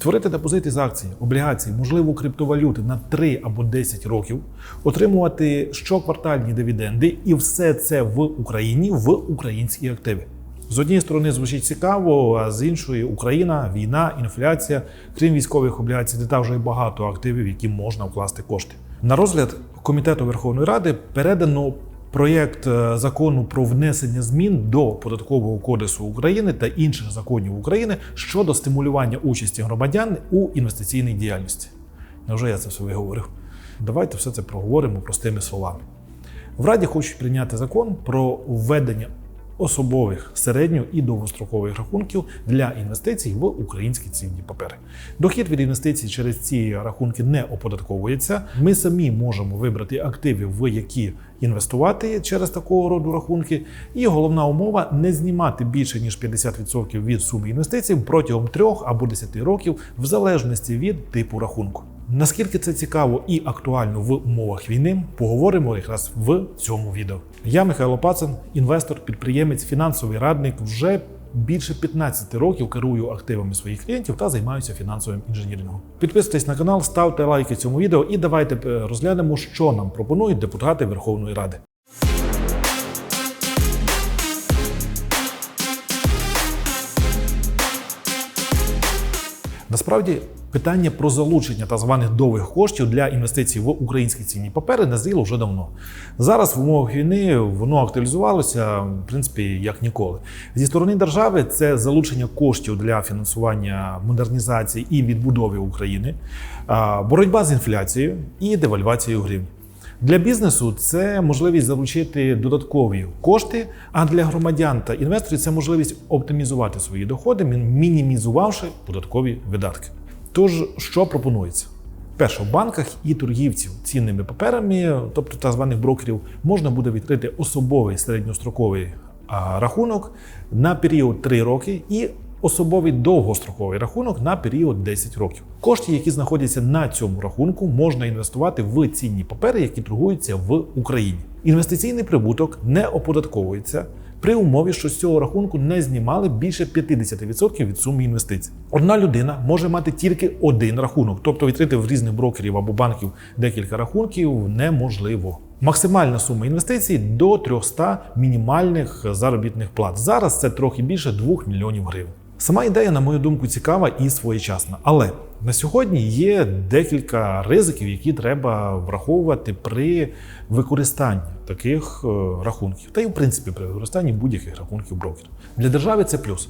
Створити депозити з акцій, облігацій, можливо, криптовалюти на 3 або 10 років, отримувати щоквартальні дивіденди, і все це в Україні в українській активі. З однієї сторони звучить цікаво, а з іншої Україна, війна, інфляція, крім військових облігацій, де також є багато активів, які можна вкласти кошти. На розгляд комітету Верховної Ради передано проєкт е, закону про внесення змін до податкового кодексу України та інших законів України щодо стимулювання участі громадян у інвестиційній діяльності. Невже я це все виговорив? Давайте все це проговоримо простими словами. В Раді хочуть прийняти закон про введення особових середньо і довгострокових рахунків для інвестицій в українські цінні папери. Дохід від інвестицій через ці рахунки не оподатковується. Ми самі можемо вибрати активи, в які інвестувати через такого роду рахунки. І головна умова не знімати більше ніж 50% від суми інвестицій протягом 3 або 10 років, в залежності від типу рахунку. Наскільки це цікаво і актуально в умовах війни, поговоримо якраз в цьому відео. Я Михайло Пацин, інвестор, підприємець, фінансовий радник. Вже більше 15 років керую активами своїх клієнтів та займаюся фінансовим інженірингом. Підписуйтесь на канал, ставте лайки цьому відео і давайте е, розглянемо, що нам пропонують депутати Верховної Ради. Насправді питання про залучення так званих довгих коштів для інвестицій в українські цінні папери назріло вже давно. Зараз в умовах війни воно актуалізувалося в принципі як ніколи. Зі сторони держави це залучення коштів для фінансування модернізації і відбудови України, боротьба з інфляцією і девальвацією гривні. Для бізнесу це можливість залучити додаткові кошти, а для громадян та інвесторів це можливість оптимізувати свої доходи, мінімізувавши податкові видатки. Тож, що пропонується? Перше, в банках і торгівців цінними паперами, тобто так званих брокерів, можна буде відкрити особовий середньостроковий рахунок на період 3 роки і особовий довгостроковий рахунок на період 10 років. Кошти, які знаходяться на цьому рахунку, можна інвестувати в цінні папери, які торгуються в Україні. Інвестиційний прибуток не оподатковується. При умові, що з цього рахунку не знімали більше 50% від суми інвестицій. Одна людина може мати тільки один рахунок, тобто відкрити в різних брокерів або банків декілька рахунків неможливо. Максимальна сума інвестицій до 300 мінімальних заробітних плат. Зараз це трохи більше 2 мільйонів гривень. Сама ідея, на мою думку, цікава і своєчасна. Але на сьогодні є декілька ризиків, які треба враховувати при використанні таких е, рахунків, та й в принципі при використанні будь-яких рахунків брокерів. Для держави це плюс.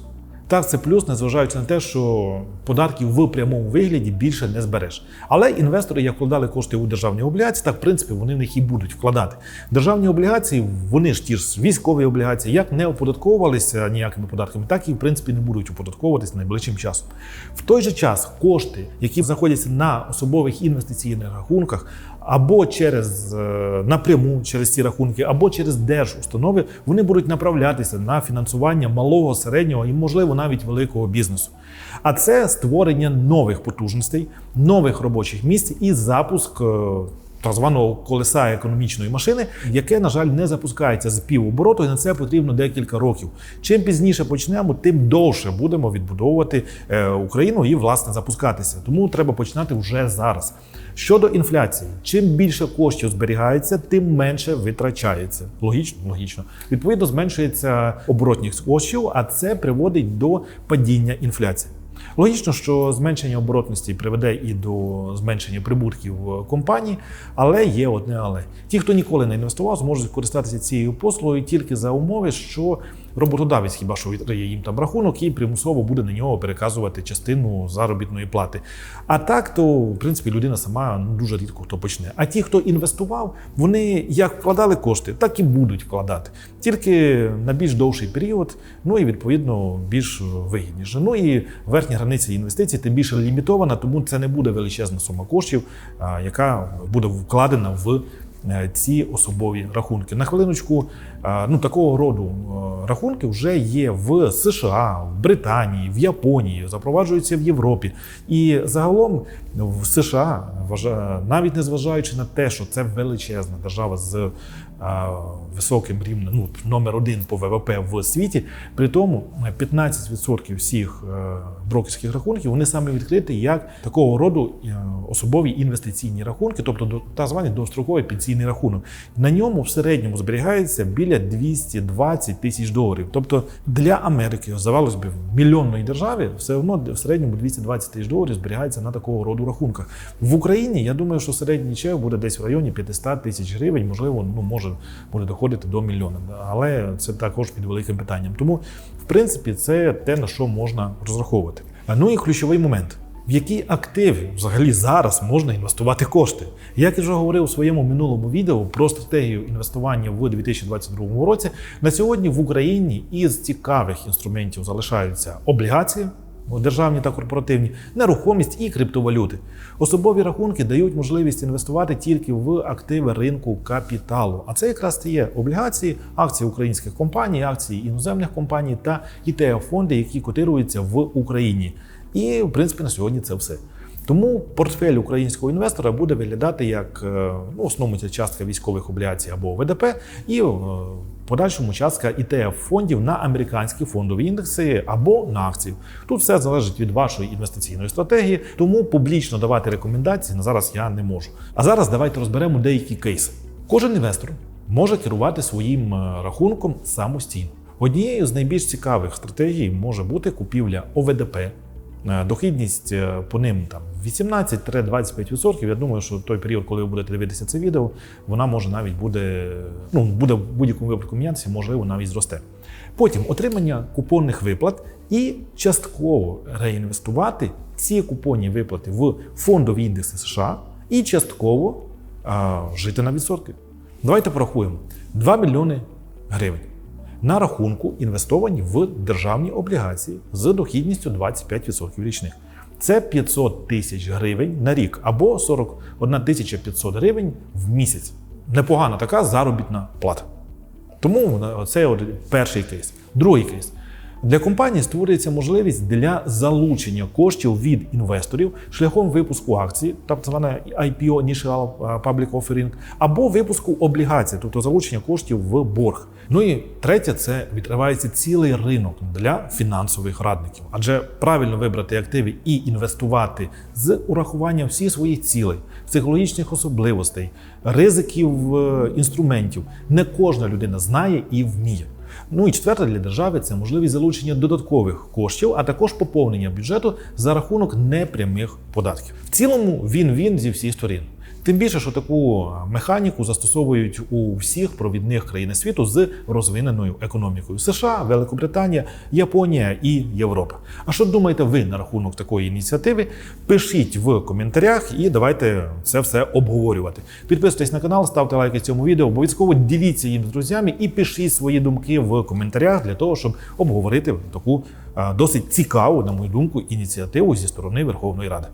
Так, це плюс, незважаючи на те, що податків в прямому вигляді більше не збереш. Але інвестори, як вкладали кошти у державні облігації, так в принципі вони в них і будуть вкладати. Державні облігації, вони ж ті ж військові облігації, як не оподатковувалися ніякими податками, так і в принципі не будуть оподатковуватися найближчим часом. В той же час кошти, які знаходяться на особових інвестиційних рахунках, або через е, напряму через ці рахунки, або через держустанови, вони будуть направлятися на фінансування малого, середнього і, можливо, навіть великого бізнесу. А це створення нових потужностей, нових робочих місць і запуск. Так званого колеса економічної машини, яке, на жаль, не запускається з півобороту, і на це потрібно декілька років. Чим пізніше почнемо, тим довше будемо відбудовувати е, Україну і власне запускатися. Тому треба починати вже зараз. Щодо інфляції, чим більше коштів зберігається, тим менше витрачається. Логічно, логічно. Відповідно, зменшується оборотність коштів, а це приводить до падіння інфляції. Логічно, що зменшення оборотності приведе і до зменшення прибутків компаній, але є одне але. Ті, хто ніколи не інвестував, зможуть користатися цією послугою тільки за умови, що роботодавець хіба що відкриє їм там рахунок і примусово буде на нього переказувати частину заробітної плати. А так, то в принципі людина сама ну, дуже рідко хто почне. А ті, хто інвестував, вони як вкладали кошти, так і будуть вкладати. Тільки на більш довший період, ну і відповідно більш вигідніше. Ну і верхня границя інвестицій тим більше лімітована, тому це не буде величезна сума коштів, яка буде вкладена в е, ці особові рахунки. На хвилиночку, ну такого роду е, рахунки вже є в США, в Британії, в Японії, запроваджуються в Європі. І загалом в США, навіть не зважаючи на те, що це величезна держава з е, високим рівнем, ну, номер один по ВВП в світі. При тому е, 15% всіх е, брокерських рахунків вони саме відкриті як такого роду особові інвестиційні рахунки, тобто так званий достроковий пенсійний рахунок. На ньому в середньому зберігається біля 220 тисяч доларів. Тобто для Америки, здавалось би, в мільйонної державі все одно в середньому 220 тисяч доларів зберігається на такого роду рахунках. В Україні я думаю, що середній чек буде десь в районі 500 тисяч гривень, можливо, ну може буде доходити до мільйона. Але це також під великим питанням. Тому, в принципі, це те на що можна розраховувати. Ну і ключовий момент. В які активи взагалі зараз можна інвестувати кошти? Як я вже говорив у своєму минулому відео про стратегію інвестування в 2022 році, на сьогодні в Україні із цікавих інструментів залишаються облігації, державні та корпоративні, нерухомість і криптовалюти. Особові рахунки дають можливість інвестувати тільки в активи ринку капіталу. А це якраз є облігації, акції українських компаній, акції іноземних компаній та ETF-фонди, які котируються в Україні. І, в принципі, на сьогодні це все. Тому портфель українського інвестора буде виглядати як е, ну, в основному частка військових облігацій або ВДП, і е, в подальшому частка ETF фондів на американські фондові індекси або на акції. Тут все залежить від вашої інвестиційної стратегії, тому публічно давати рекомендації на зараз я не можу. А зараз давайте розберемо деякі кейси. Кожен інвестор може керувати своїм е, рахунком самостійно. Однією з найбільш цікавих стратегій може бути купівля ОВДП. Е, Дохідність е, по ним там 18-25%. Я думаю, що той період, коли ви будете дивитися це відео, вона може навіть буде, ну буде в будь-якому випадку мінятися, можливо, навіть зросте. Потім отримання купонних виплат і частково реінвестувати ці купонні виплати в фондові індекси США і частково а, жити на відсотки. Давайте порахуємо 2 мільйони гривень на рахунку інвестовані в державні облігації з дохідністю 25% річних. Це 500 тисяч гривень на рік або 41 тисяча 500 гривень в місяць. Непогана така заробітна плата. Тому це перший кейс. Другий кейс. Для компанії створюється можливість для залучення коштів від інвесторів шляхом випуску акцій, так зване IPO Initial Public Offering, або випуску облігацій, тобто залучення коштів в борг. Ну і третє, це відкривається цілий ринок для фінансових радників. Адже правильно вибрати активи і інвестувати з урахуванням всіх своїх цілей, психологічних особливостей, ризиків е, інструментів, не кожна людина знає і вміє. Ну і четверте для держави це можливість залучення додаткових коштів, а також поповнення бюджету за рахунок непрямих податків. В цілому він-він зі всіх сторін. Тим більше, що таку механіку застосовують у всіх провідних країн світу з розвиненою економікою США, Великобританія, Японія і Європа. А що думаєте ви на рахунок такої ініціативи? Пишіть в коментарях і давайте це все обговорювати. Підписуйтесь на канал, ставте лайки цьому відео, обов'язково діліться їм з друзями і пишіть свої думки в коментарях для того, щоб обговорити таку досить цікаву, на мою думку, ініціативу зі сторони Верховної Ради.